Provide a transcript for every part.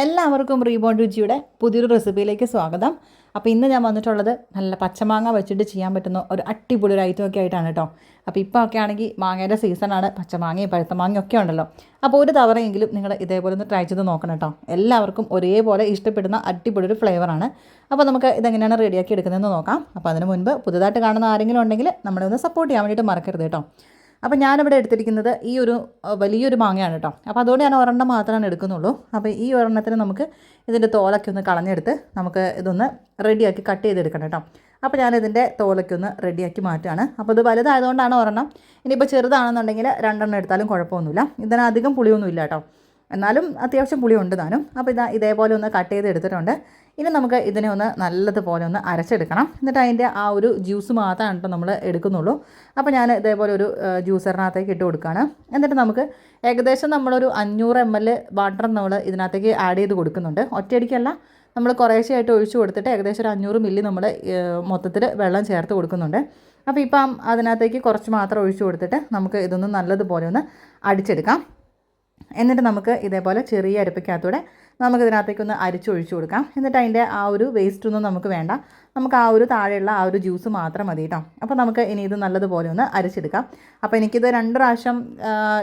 എല്ലാവർക്കും റീബോൺ രുചിയുടെ പുതിയൊരു റെസിപ്പിയിലേക്ക് സ്വാഗതം. അപ്പോൾ ഇന്ന് ഞാൻ വന്നിട്ടുള്ളത് നല്ല പച്ചമാങ്ങ വെച്ചിട്ട് ചെയ്യാൻ പറ്റുന്ന ഒരു അടിപൊളി ഒരു ഐറ്റം ഒക്കെ ആയിട്ടാണ് കേട്ടോ അപ്പോൾ ഇപ്പോൾ ഒക്കെ ആണെങ്കിൽ മാങ്ങയുടെ സീസണാണ് പച്ചമാങ്ങയും പഴുത്ത മാങ്ങയും ഒക്കെ ഉണ്ടല്ലോ. അപ്പോൾ ഒരു തവണയെങ്കിലും നിങ്ങൾ ഇതേപോലെ ഒന്ന് ട്രൈ ചെയ്ത് നോക്കണം കേട്ടോ എല്ലാവർക്കും ഒരേപോലെ ഇഷ്ടപ്പെടുന്ന അടിപൊളി ഒരു ഫ്ലേവറാണ് അപ്പോൾ നമുക്ക് ഇതെങ്ങനെയാണ് റെഡിയാക്കി എടുക്കുന്നതെന്ന് നോക്കാം. അപ്പോൾ അതിന് മുൻപ് പുതുതായിട്ട് കാണുന്ന ആരെങ്കിലും ഉണ്ടെങ്കിൽ നമ്മളെ ഒന്ന് സപ്പോർട്ട് ചെയ്യാൻ വേണ്ടിയിട്ട് മറക്കരുത് കേട്ടോ അപ്പോൾ ഞാനിവിടെ എടുത്തിരിക്കുന്നത് ഈ ഒരു വലിയൊരു മാങ്ങയാണ് കേട്ടോ. അപ്പോൾ അതുകൊണ്ട് ഞാൻ ഒരെണ്ണം മാത്രമാണ് എടുക്കുന്നുള്ളൂ. അപ്പോൾ ഈ ഒരെണ്ണത്തിന് നമുക്ക് ഇതിന്റെ തോലൊക്കെ ഒന്ന് കളഞ്ഞെടുത്ത് നമുക്ക് ഇതൊന്ന് റെഡിയാക്കി കട്ട് ചെയ്തെടുക്കണം കേട്ടോ. അപ്പോൾ ഞാനിതിന്റെ തോലൊക്കെ ഒന്ന് റെഡിയാക്കി മാറ്റുകയാണ്. അപ്പോൾ ഇത് വലുതായതുകൊണ്ടാണ് ഒരെണ്ണം. ഇനിയിപ്പോൾ ചെറുതാണെന്നുണ്ടെങ്കിൽ രണ്ടെണ്ണം എടുത്താലും കുഴപ്പമൊന്നുമില്ല. ഇതിനധികം പുളിയൊന്നുമില്ല കേട്ടോ. എന്നാലും അത്യാവശ്യം പുളിയുണ്ട് താനും. അപ്പോൾ ഇതാ ഇതേപോലെ ഒന്ന് കട്ട് ചെയ്ത് എടുത്തിട്ടുണ്ട്. ഇനി നമുക്ക് ഇതിനെ ഒന്ന് നല്ലതുപോലെ ഒന്ന് അരച്ചെടുക്കണം. എന്നിട്ട് അതിന്റെ ആ ഒരു ജ്യൂസ് മാത്രമാണ് കേട്ടോ നമ്മൾ എടുക്കുന്നുള്ളൂ. അപ്പോൾ ഞാൻ ഇതേപോലെ ഒരു ജ്യൂസറിനകത്തേക്ക് ഇട്ട് കൊടുക്കുകയാണ്. എന്നിട്ട് നമുക്ക് ഏകദേശം നമ്മളൊരു അഞ്ഞൂറ് എം എൽ വാട്ടർ നമ്മൾ ഇതിനകത്തേക്ക് ആഡ് ചെയ്ത് കൊടുക്കുന്നുണ്ട്. ഒറ്റയടിക്കല്ല നമ്മൾ കുറേശ്ശെയായിട്ട് ഒഴിച്ചു കൊടുത്തിട്ട് ഏകദേശം ഒരു അഞ്ഞൂറ് മില്ലി നമ്മൾ മൊത്തത്തിൽ വെള്ളം ചേർത്ത് കൊടുക്കുന്നുണ്ട്. അപ്പോൾ ഇപ്പം അതിനകത്തേക്ക് കുറച്ച് മാത്രം ഒഴിച്ചു കൊടുത്തിട്ട് നമുക്ക് ഇതൊന്ന് നല്ലതുപോലെ ഒന്ന് അടിച്ചെടുക്കാം. എന്നിട്ട് നമുക്ക് ഇതേപോലെ ചെറിയ അരിപ്പയ്ക്കകത്തൂടെ നമുക്ക് ഇതിനകത്തേക്കൊന്ന് അരിച്ചൊഴിച്ചു കൊടുക്കാം. എന്നിട്ട് അതിന്റെ ആ ഒരു വേസ്റ്റൊന്നും നമുക്ക് വേണ്ട. നമുക്ക് ആ ഒരു താഴെയുള്ള ആ ഒരു ജ്യൂസ് മാത്രം മതി കേട്ടോ അപ്പോൾ നമുക്ക് ഇനി ഇത് നല്ലതുപോലെ ഒന്ന് അരച്ചെടുക്കാം. അപ്പോൾ എനിക്കിത് രണ്ട് പ്രാവശ്യം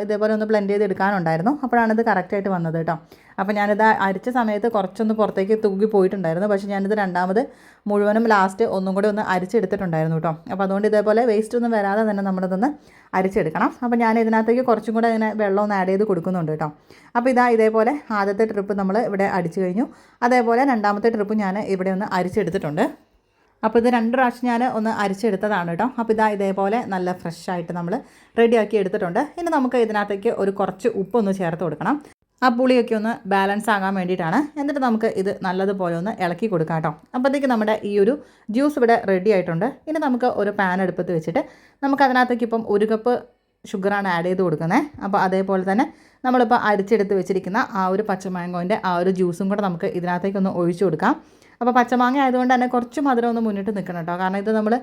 ഇതേപോലെ ഒന്ന് ബ്ലെൻഡ് ചെയ്ത് എടുക്കാനുണ്ടായിരുന്നു. അപ്പോഴാണ് ഇത് കറക്റ്റായിട്ട് വന്നത് കേട്ടോ അപ്പോൾ ഞാനിത് അരച്ച സമയത്ത് കുറച്ചൊന്ന് പുറത്തേക്ക് തൂക്കി പോയിട്ടുണ്ടായിരുന്നു. പക്ഷേ ഞാനിത് രണ്ടാമത് മുഴുവനും ലാസ്റ്റ് ഒന്നും കൂടി ഒന്ന് അരിച്ചെടുത്തിട്ടുണ്ടായിരുന്നു കേട്ടോ അപ്പോൾ അതുകൊണ്ട് ഇതേപോലെ വേസ്റ്റ് ഒന്നും വരാതെ തന്നെ നമ്മളിതൊന്ന് അരിച്ചെടുക്കണം. അപ്പോൾ ഞാൻ ഇതിനകത്തേക്ക് കുറച്ചും കൂടെ ഇങ്ങനെ വെള്ളം ഒന്ന് ആഡ് ചെയ്ത് കൊടുക്കുന്നുണ്ട് കേട്ടോ അപ്പോൾ ഇതാ ഇതേപോലെ ആദ്യത്തെ ട്രിപ്പ് നമ്മൾ ഇവിടെ അടിച്ചു കഴിഞ്ഞു. അതേപോലെ രണ്ടാമത്തെ ട്രിപ്പ് ഞാൻ ഇവിടെ ഒന്ന് അരിച്ചെടുത്തിട്ടുണ്ട്. അപ്പോൾ ഇത് രണ്ട് പ്രാവശ്യം ഞാൻ ഒന്ന് അരിച്ചെടുത്തതാണ് കേട്ടോ അപ്പോൾ ഇതാ ഇതേപോലെ നല്ല ഫ്രഷ് ആയിട്ട് നമ്മൾ റെഡിയാക്കി എടുത്തിട്ടുണ്ട്. ഇനി നമുക്ക് ഇതിനകത്തേക്ക് ഒരു കുറച്ച് ഉപ്പൊന്ന് ചേർത്ത് കൊടുക്കണം. ആ പുളിയൊക്കെ ഒന്ന് ബാലൻസ് ആകാൻ വേണ്ടിയിട്ടാണ്. എന്നിട്ട് നമുക്ക് ഇത് നല്ലതുപോലെ ഒന്ന് ഇളക്കി കൊടുക്കാം കേട്ടോ അപ്പോഴത്തേക്ക് നമ്മുടെ ഈ ഒരു ജ്യൂസ് ഇവിടെ റെഡി ആയിട്ടുണ്ട്. ഇനി നമുക്ക് ഒരു പാൻ എടുപ്പത്ത് വെച്ചിട്ട് നമുക്ക് അതിനകത്തേക്ക് ഇപ്പം ഒരു കപ്പ് ഷുഗറാണ് ആഡ് ചെയ്ത് കൊടുക്കുന്നത് അപ്പോൾ അതേപോലെ തന്നെ നമ്മളിപ്പോൾ അരിച്ചെടുത്ത് വെച്ചിരിക്കുന്ന ആ ഒരു പച്ചമാങ്കോന്റെ ആ ഒരു ജ്യൂസും കൂടെ നമുക്ക് ഇതിനകത്തേക്കൊന്ന് ഒഴിച്ചു കൊടുക്കാം. അപ്പോൾ പച്ചമാങ്ങ ആയതുകൊണ്ട് തന്നെ കുറച്ച് മധുരം ഒന്ന് മുന്നിട്ട് നിൽക്കണം കേട്ടോ. കാരണം ഇത് നമ്മൾ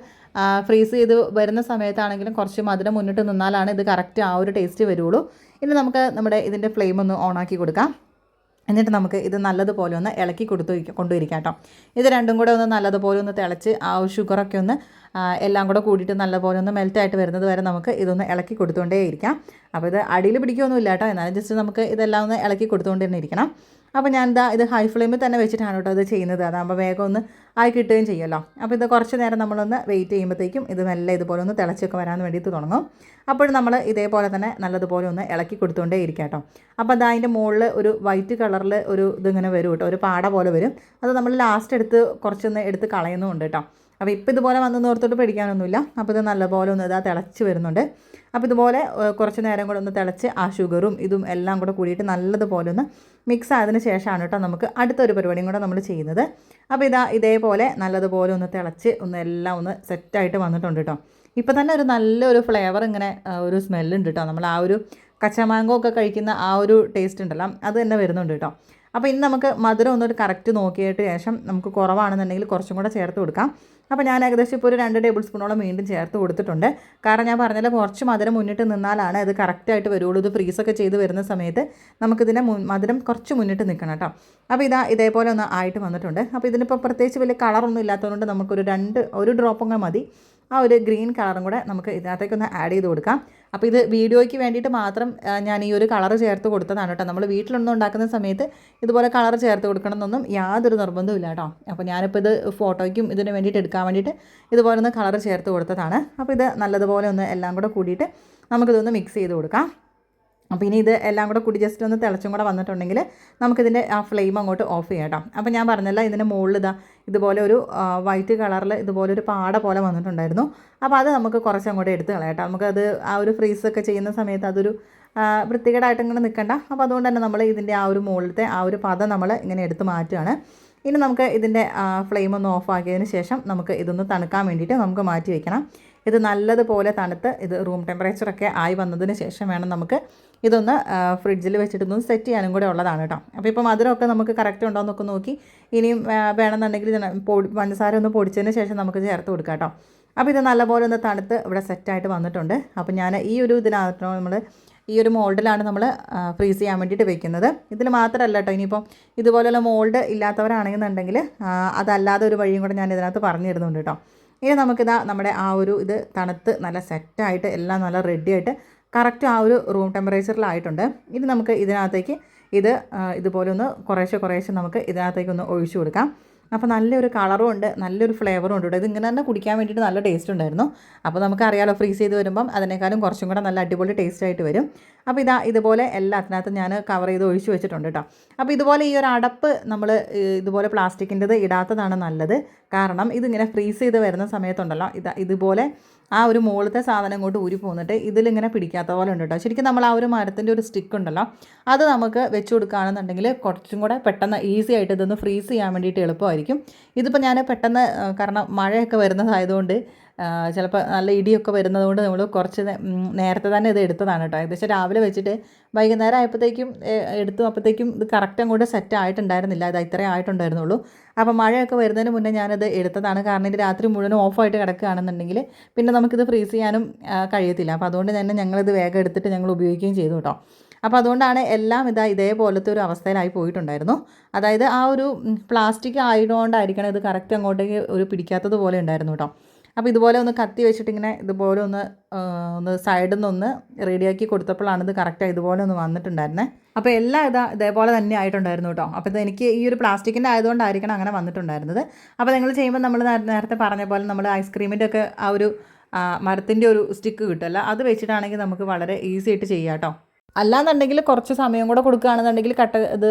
ഫ്രീസ് ചെയ്ത് വരുന്ന സമയത്താണെങ്കിലും കുറച്ച് മധുരം മുന്നിട്ട് നിന്നാലാണ് ഇത് കറക്റ്റ് ആ ഒരു ടേസ്റ്റ് വരുള്ളൂ. ഇനി നമുക്ക് നമ്മുടെ ഇതിന്റെ ഫ്ലെയിം ഒന്ന് ഓണാക്കി കൊടുക്കാം. എന്നിട്ട് നമുക്ക് ഇത് നല്ലതുപോലെ ഒന്ന് ഇളക്കി കൊടുത്തു കൊണ്ടുവരിക്കാം കേട്ടോ. ഇത് രണ്ടും കൂടെ ഒന്ന് നല്ലതുപോലെ ഒന്ന് തിളച്ച് ആ ഷുഗറൊക്കെ ഒന്ന് എല്ലാം കൂടെ കൂടിയിട്ട് നല്ലപോലെ ഒന്ന് മെൽറ്റായിട്ട് വരുന്നത് വരെ നമുക്ക് ഇതൊന്ന് ഇളക്കി കൊടുത്തുകൊണ്ടേ ഇരിക്കാം. അപ്പോൾ ഇത് അടിയിൽ പിടിക്കുകയൊന്നുമില്ല കേട്ടോ. എന്നാലും ജസ്റ്റ് നമുക്ക് ഇതെല്ലാം ഒന്ന് ഇളക്കി കൊടുത്തുകൊണ്ട് തന്നെ ഇരിക്കണം. അപ്പോൾ ഞാൻ ഇതാ ഇത് ഹൈ ഫ്ലെയിമിൽ തന്നെ വെച്ചിട്ടാണ് കേട്ടോ ഇത് ചെയ്യുന്നത്. അതാകുമ്പോൾ വേഗം ഒന്ന് ആയി കിട്ടുകയും ചെയ്യുമല്ലോ അപ്പോൾ ഇത് കുറച്ച് നേരം നമ്മളൊന്ന് വെയിറ്റ് ചെയ്യുമ്പോഴത്തേക്കും ഇത് നല്ല ഇതുപോലെ ഒന്ന് തിളച്ചൊക്കെ വരാൻ വേണ്ടിയിട്ട് തുടങ്ങും. അപ്പോൾ നമ്മൾ ഇതേപോലെ തന്നെ നല്ലതുപോലെ ഒന്ന് ഇളക്കി കൊടുത്തുകൊണ്ടേ ഇരിക്കാം കേട്ടോ അപ്പോൾ അത് അതിന്റെ മുകളിൽ ഒരു വൈറ്റ് കളറിൽ ഒരു ഇതിങ്ങനെ വരും കേട്ടോ ഒരു പാട പോലെ വരും. അത് നമ്മൾ ലാസ്റ്റ് എടുത്ത് കുറച്ചൊന്ന് എടുത്ത് കളയുന്നുമുണ്ട് കേട്ടോ അപ്പോൾ ഇപ്പോൾ ഇതുപോലെ വന്ന് നോർത്തോട്ട് പേടിക്കാനൊന്നുമില്ല. അപ്പോൾ ഇത് നല്ലപോലെ ഒന്ന് ഇതാ തിളച്ച് വരുന്നുണ്ട്. അപ്പോൾ ഇതുപോലെ കുറച്ച് നേരം കൂടെ ഒന്ന് തിളച്ച് ആ ഷുഗറും ഇതും എല്ലാം കൂടെ കൂടിയിട്ട് നല്ലതുപോലെ ഒന്ന് മിക്സ് ആയതിനു ശേഷമാണ് കേട്ടോ നമുക്ക് അടുത്തൊരു പരിപാടിയും കൂടെ നമ്മൾ ചെയ്യുന്നത്. അപ്പോൾ ഇതാ ഇതേപോലെ നല്ലതുപോലെ ഒന്ന് തിളച്ച് ഒന്ന് എല്ലാം ഒന്ന് സെറ്റായിട്ട് വന്നിട്ടുണ്ട് കേട്ടോ. ഇപ്പോൾ തന്നെ ഒരു നല്ലൊരു ഫ്ലേവർ ഇങ്ങനെ ഒരു സ്മെല്ലുണ്ട് കേട്ടോ. നമ്മൾ ആ ഒരു കച്ചമാങ്കോ ഒക്കെ കഴിക്കുന്ന ആ ഒരു ടേസ്റ്റ് ഉണ്ടല്ലോ. അത് തന്നെ വരുന്നുണ്ട് കേട്ടോ. അപ്പോൾ ഇന്ന് നമുക്ക് മധുരം ഒന്നൊരു കറക്റ്റ് നോക്കിയിട്ട് ശേഷം നമുക്ക് കുറവാണെന്നുണ്ടെങ്കിൽ കുറച്ചും കൂടെ ചേർത്ത് കൊടുക്കാം. അപ്പോൾ ഞാൻ ഏകദേശം ഇപ്പോൾ ഒരു രണ്ട് ടേബിൾ സ്പൂണോളം വീണ്ടും ചേർത്ത് കൊടുത്തിട്ടുണ്ട്. കാരണം ഞാൻ പറഞ്ഞാൽ കുറച്ച് മധുരം മുന്നിട്ട് നിന്നാലാണ് ഇത് കറക്റ്റായിട്ട് വരുള്ളൂ. ഇത് ഫ്രീസൊക്കെ ചെയ്ത് വരുന്ന സമയത്ത് നമുക്കിതിനെ മധുരം കുറച്ച് മുന്നിട്ട് നിൽക്കണം കേട്ടോ. അപ്പോൾ ഇതാ ഇതേപോലെ ഒന്ന് ആയിട്ട് വന്നിട്ടുണ്ട്. അപ്പോൾ ഇതിനിപ്പോൾ പ്രത്യേകിച്ച് വലിയ കളറൊന്നും ഇല്ലാത്തതുകൊണ്ട് നമുക്കൊരു രണ്ട് ഒരു ഡ്രോപ്പങ്ങ് മതി. ആ ഒരു ഗ്രീൻ കളറും കൂടെ നമുക്ക് ഇതിനകത്തേക്കൊന്ന് ആഡ് ചെയ്ത് കൊടുക്കാം. അപ്പോൾ ഇത് വീഡിയോയ്ക്ക് വേണ്ടിയിട്ട് മാത്രം ഞാൻ ഈ ഒരു കളർ ചേർത്ത് കൊടുത്തതാണ് കേട്ടോ. നമ്മൾ വീട്ടിലൊന്നും ഉണ്ടാക്കുന്ന സമയത്ത് ഇതുപോലെ കളർ ചേർത്ത് കൊടുക്കണം എന്നൊന്നും യാതൊരു നിർബന്ധവും ഇല്ല കേട്ടോ. അപ്പോൾ ഞാനിപ്പോൾ ഇത് ഫോട്ടോയ്ക്കും ഇതിന് വേണ്ടിയിട്ട് എടുക്കാൻ വേണ്ടിയിട്ട് ഇതുപോലെ ഒന്ന് കളർ ചേർത്ത് കൊടുത്തതാണ്. അപ്പോൾ ഇത് നല്ലതുപോലെ ഒന്ന് എല്ലാം കൂടെ കൂടിയിട്ട് നമുക്കിതൊന്ന് മിക്സ് ചെയ്ത് കൊടുക്കാം. അപ്പോൾ ഇനി ഇത് എല്ലാം കൂടെ കൂടി ജസ്റ്റ് ഒന്ന് തിളച്ചും കൂടെ വന്നിട്ടുണ്ടെങ്കിൽ നമുക്കിതിന്റെ ആ ഫ്ലെയിം അങ്ങോട്ട് ഓഫ് ചെയ്യാം കേട്ടോ അപ്പോൾ ഞാൻ പറഞ്ഞല്ല ഇതിന്റെ മുകളിൽ ഇതാ ഇതുപോലെ ഒരു വൈറ്റ് കളറിൽ ഇതുപോലെ ഒരു പാട പോലെ വന്നിട്ടുണ്ടായിരുന്നു. അപ്പോൾ അത് നമുക്ക് കുറച്ച് അങ്ങോട്ട് എടുത്ത് കളയാം കേട്ടോ നമുക്കത് ആ ഒരു ഫ്രീസൊക്കെ ചെയ്യുന്ന സമയത്ത് അതൊരു വൃത്തികേടായിട്ട് ഇങ്ങനെ നിൽക്കണ്ട അപ്പോൾ അതുകൊണ്ട് തന്നെ നമ്മൾ ഇതിന്റെ ആ ഒരു മുകളിലത്തെ ആ ഒരു പദം നമ്മൾ ഇങ്ങനെ എടുത്ത് മാറ്റുകയാണ് ഇനി നമുക്ക് ഇതിന്റെ ഫ്ലെയിം ഒന്ന് ഓഫ് ആക്കിയതിന് ശേഷം നമുക്ക് ഇതൊന്ന് തണുക്കാൻ വേണ്ടിയിട്ട് നമുക്ക് മാറ്റി വയ്ക്കണം ഇത് നല്ലതുപോലെ തണുത്ത് ഇത് റൂം ടെമ്പറേച്ചറൊക്കെ ആയി വന്നതിന് ശേഷം വേണം നമുക്ക് ഇതൊന്ന് ഫ്രിഡ്ജിൽ വെച്ചിട്ടൊന്ന് സെറ്റ് ചെയ്യാനും കൂടെ ഉള്ളതാണ് കേട്ടോ. അപ്പോൾ ഇപ്പോൾ മധുരമൊക്കെ നമുക്ക് കറക്റ്റ് ഉണ്ടോ എന്നൊക്കെ നോക്കി ഇനിയും വേണമെന്നുണ്ടെങ്കിൽ പൊടി പഞ്ചസാര ഒന്ന് പൊടിച്ചതിന് ശേഷം നമുക്ക് ചേർത്ത് കൊടുക്കാം കേട്ടോ. അപ്പോൾ ഇത് നല്ലപോലെ ഒന്ന് തണുത്ത് ഇവിടെ സെറ്റായിട്ട് വന്നിട്ടുണ്ട്. അപ്പോൾ ഞാൻ ഈ ഒരു ഇതിനകത്തോ നമ്മൾ ഈ ഒരു മോൾഡിലാണ് നമ്മൾ ഫ്രീസ് ചെയ്യാൻ വേണ്ടിയിട്ട് വെക്കുന്നത്. ഇതിൽ മാത്രമല്ല കേട്ടോ ഇനിയിപ്പം ഇതുപോലെയുള്ള മോൾഡ് ഇല്ലാത്തവരാണെന്നുണ്ടെങ്കിൽ അതല്ലാതെ ഒരു വഴിയും കൂടെ ഞാൻ ഇതിനകത്ത് പറഞ്ഞു തരുന്നുണ്ട് കേട്ടോ. ഇനി നമുക്കിതാ നമ്മുടെ ആ ഒരു ഇത് തണുത്ത് നല്ല സെറ്റായിട്ട് എല്ലാം നല്ല റെഡിയായിട്ട് കറക്റ്റ് ആ ഒരു റൂം ടെമ്പറേച്ചറിലായിട്ടുണ്ട്. ഇനി നമുക്ക് ഇതിനകത്തേക്ക് ഇത് ഇതുപോലെ ഒന്ന് കുറേശ്ശെ കുറേശ്ശെ നമുക്ക് ഇതിനകത്തേക്ക് ഒന്ന് ഒഴിച്ചു കൊടുക്കാം. അപ്പോൾ നല്ലൊരു കളറും ഉണ്ട് നല്ലൊരു ഫ്ലേവറും ഉണ്ട് ഇത് ഇങ്ങനെ തന്നെ കുടിക്കാൻ വേണ്ടിയിട്ട് നല്ല ടേസ്റ്റ് ഉണ്ടായിരുന്നു. അപ്പോൾ നമുക്കറിയാലോ ഫ്രീസ് ചെയ്ത് വരുമ്പം അതിനേക്കാളും കുറച്ചും കൂടെ നല്ല അടിപൊളി ടേസ്റ്റ് ആയിട്ട് വരും. അപ്പോൾ ഇതാ ഇതുപോലെ എല്ലാത്തിനകത്തും ഞാൻ കവർ ചെയ്ത് ഒഴിച്ചു വെച്ചിട്ടുണ്ട് കേട്ടോ അപ്പോൾ ഇതുപോലെ ഈ ഒരു അടപ്പ് നമ്മൾ ഇതുപോലെ പ്ലാസ്റ്റിക്കിന്റെത് ഇടാത്തതാണ് നല്ലത്. കാരണം ഇതിങ്ങനെ ഫ്രീസ് ചെയ്ത് വരുന്ന സമയത്തുണ്ടല്ലോ ഇതാ ഇതുപോലെ ആ ഒരു മുകളിലത്തെ സാധനം കൊണ്ട് ഊരി പോന്നിട്ട് ഇതിലിങ്ങനെ പിടിക്കാത്ത പോലെ ഉണ്ട് കേട്ടോ. ശരിക്കും നമ്മൾ ആ ഒരു മരത്തിന്റെ ഒരു സ്റ്റിക്ക് ഉണ്ടല്ലോ അത് നമുക്ക് വെച്ച് കൊടുക്കുകയാണെന്നുണ്ടെങ്കിൽ കുറച്ചും കൂടെ പെട്ടെന്ന് ഈസി ആയിട്ട് ഇതൊന്ന് ഫ്രീസ് ചെയ്യാൻ വേണ്ടിയിട്ട് എളുപ്പമായിരിക്കും. ഇതിപ്പോൾ ഞാൻ പെട്ടെന്ന് കാരണം മഴയൊക്കെ വരുന്നതായതുകൊണ്ട് ചിലപ്പോൾ നല്ല ഇടിയൊക്കെ വരുന്നത് കൊണ്ട് നമ്മൾ കുറച്ച് നേരത്തെ തന്നെ ഇത് എടുത്തതാണ് കേട്ടോ. ഏകദേശം രാവിലെ വെച്ചിട്ട് വൈകുന്നേരം ആയപ്പോഴത്തേക്കും എടുത്തു അപ്പോഴത്തേക്കും ഇത് കറക്റ്റ് അങ്ങോട്ട് സെറ്റ് ആയിട്ടുണ്ടായിരുന്നില്ല. ഇത് ഇത്രയും ആയിട്ടുണ്ടായിരുന്നുള്ളൂ. അപ്പോൾ മഴയൊക്കെ വരുന്നതിന് മുന്നേ ഞാനത് എടുത്തതാണ്. കാരണം ഇത് രാത്രി മുഴുവൻ ഓഫായിട്ട് കിടക്കുകയാണെന്നുണ്ടെങ്കിൽ പിന്നെ നമുക്കിത് ഫ്രീസ് ചെയ്യാനും കഴിയത്തില്ല. അപ്പോൾ അതുകൊണ്ട് തന്നെ ഞങ്ങളിത് വേഗം എടുത്തിട്ട് ഞങ്ങൾ ഉപയോഗിക്കുകയും ചെയ്തു കേട്ടോ. അപ്പോൾ അതുകൊണ്ടാണ് എല്ലാം ഇതാ ഇതേപോലത്തെ ഒരു അവസ്ഥയിലായി പോയിട്ടുണ്ടായിരുന്നു. അതായത് ആ ഒരു പ്ലാസ്റ്റിക് ആയതുകൊണ്ടായിരിക്കണം ഇത് കറക്റ്റ് അങ്ങോട്ടേക്ക് ഒരു പിടിക്കാത്തത് പോലെ ഉണ്ടായിരുന്നു കേട്ടോ. അപ്പോൾ ഇതുപോലെ ഒന്ന് കത്തി വെച്ചിട്ട് ഇങ്ങനെ ഇതുപോലെ ഒന്ന് ഒന്ന് സൈഡിൽ നിന്നൊന്ന് റെഡിയാക്കി കൊടുത്തപ്പോഴാണ് ഇത് കറക്റ്റ് ഇതുപോലെ ഒന്ന് വന്നിട്ടുണ്ടായിരുന്നത് അപ്പോൾ എല്ലാം ഇതാ ഇതേപോലെ തന്നെ ആയിട്ടുണ്ടായിരുന്നു കേട്ടോ. അപ്പോൾ ഇത് എനിക്ക് ഈ ഒരു പ്ലാസ്റ്റിക്കിന്റെ ആയതുകൊണ്ടായിരിക്കണം അങ്ങനെ വന്നിട്ടുണ്ടായിരുന്നത്. അപ്പോൾ നിങ്ങൾ ചെയ്യുമ്പോൾ നമ്മൾ നേരത്തെ പറഞ്ഞ പോലെ നമ്മൾ ഐസ്ക്രീമിന്റെ ഒക്കെ ആ ഒരു മരത്തിന്റെ ഒരു സ്റ്റിക്ക് കിട്ടുമല്ലോ അത് വെച്ചിട്ടാണെങ്കിൽ നമുക്ക് വളരെ ഈസി ആയിട്ട് ചെയ്യാം കേട്ടോ. അല്ലാന്നുണ്ടെങ്കിൽ കുറച്ച് സമയം കൂടെ കൊടുക്കുകയാണെന്നുണ്ടെങ്കിൽ കട്ട ഇത്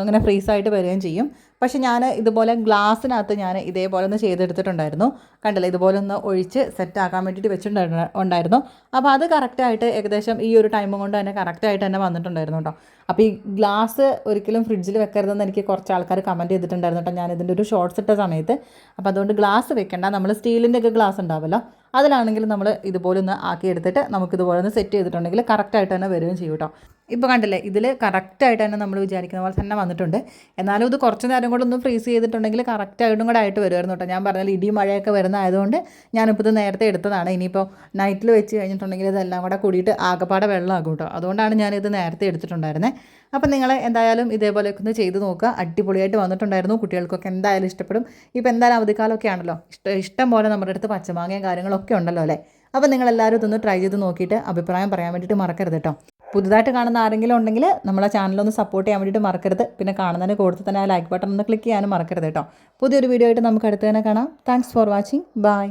ഇങ്ങനെ ഫ്രീസായിട്ട് വരികയും ചെയ്യും. പക്ഷെ ഞാൻ ഇതുപോലെ ഗ്ലാസ്സിനകത്ത് ഞാൻ ഇതേപോലെ ഒന്ന് ചെയ്തെടുത്തിട്ടുണ്ടായിരുന്നു. കണ്ടില്ലേ? ഇതുപോലെ ഒന്ന് ഒഴിച്ച് സെറ്റ് ആക്കാൻ വേണ്ടിയിട്ട് വെച്ചിട്ടുണ്ടായിരുന്നു അപ്പോൾ അത് കറക്റ്റായിട്ട് ഏകദേശം ഈ ഒരു ടൈം കൊണ്ട് തന്നെ കറക്റ്റായിട്ട് തന്നെ വന്നിട്ടുണ്ടായിരുന്നു കേട്ടോ. അപ്പോൾ ഈ ഗ്ലാസ് ഒരിക്കലും ഫ്രിഡ്ജിൽ വെക്കരുതെന്ന് എനിക്ക് കുറച്ച് ആൾക്കാർ കമന്റ് ചെയ്തിട്ടുണ്ടായിരുന്നു കേട്ടോ. ഞാൻ ഇതിന്റെ ഒരു ഷോർട്ട്സ് ഇട്ട സമയത്ത്. അപ്പോൾ അതുകൊണ്ട് ഗ്ലാസ് വെക്കേണ്ട. നമ്മൾ സ്റ്റീലിന്റെ ഒക്കെ ഗ്ലാസ് ഉണ്ടാവുമല്ലോ അതിലാണെങ്കിൽ നമ്മൾ ഇതുപോലെ ഒന്ന് ആക്കി എടുത്തിട്ട് നമുക്ക് ഇതുപോലെ ഒന്ന് സെറ്റ് ചെയ്തിട്ടുണ്ടെങ്കിൽ കറക്റ്റായിട്ട് തന്നെ വരികയും ചെയ്യും കേട്ടോ. ഇപ്പോൾ കണ്ടില്ലേ ഇതിൽ കറക്റ്റായിട്ട് തന്നെ നമ്മൾ വിചാരിക്കുന്ന പോലെ തന്നെ വന്നിട്ടുണ്ട്. എന്നാലും ഇത് കുറച്ച് നേരം കൂടെ ഒന്ന് ഫ്രീസ് ചെയ്തിട്ടുണ്ടെങ്കിൽ കറക്റ്റായിട്ടും കൂടെ ആയിട്ട് വരുമായിരുന്നു കേട്ടോ. ഞാൻ പറഞ്ഞാൽ ഇടി മഴയൊക്കെ വരുന്ന ആയതുകൊണ്ട് ഞാനിപ്പോൾ ഇത് നേരത്തെ എടുത്തതാണ്. ഇനിയിപ്പോൾ നൈറ്റിൽ വെച്ച് കഴിഞ്ഞിട്ടുണ്ടെങ്കിൽ ഇതെല്ലാം കൂടെ കൂടിയിട്ട് ആകപ്പാടെ വെള്ളമാകും കേട്ടോ. അതുകൊണ്ടാണ് ഞാനിത് നേരത്തെ എടുത്തിട്ടുണ്ടായിരുന്നത് അപ്പം നിങ്ങൾ എന്തായാലും ഇതേപോലെയൊക്കെ ഒന്ന് ചെയ്ത് നോക്കുക. അടിപൊളിയായിട്ട് വന്നിട്ടുണ്ടായിരുന്നു. കുട്ടികൾക്കൊക്കെ എന്തായാലും ഇഷ്ടപ്പെടും. ഇപ്പോൾ എന്തായാലും അവധിക്കാലമൊക്കെ ആണല്ലോ. ഇഷ്ടം ഇഷ്ടം പോലെ നമ്മുടെ അടുത്ത് പച്ചമാങ്ങയും കാര്യങ്ങളൊക്കെ ഉണ്ടല്ലോ അല്ലേ? അപ്പോൾ നിങ്ങളെല്ലാവരും ഇതൊന്ന് ട്രൈ ചെയ്ത് നോക്കിയിട്ട് അഭിപ്രായം പറയാൻ വേണ്ടിയിട്ട് മറക്കരുത് കേട്ടോ. പുതുതായിട്ട് കാണുന്ന ആരെങ്കിലും ഉണ്ടെങ്കിൽ നമ്മളെ ചാനലൊന്ന് സപ്പോർട്ട് ചെയ്യാൻ വേണ്ടിയിട്ട് മറക്കരുത്. പിന്നെ കാണുന്നതിന് കൊടുത്ത് തന്നെ ആ ലൈക്ക് ബട്ടൺ ഒന്ന് ക്ലിക്ക് ചെയ്യാനും മറക്കരുത് കേട്ടോ. പുതിയൊരു വീഡിയോ ആയിട്ട് നമുക്ക് അടുത്ത് തന്നെ കാണാം. Thanks for watching bye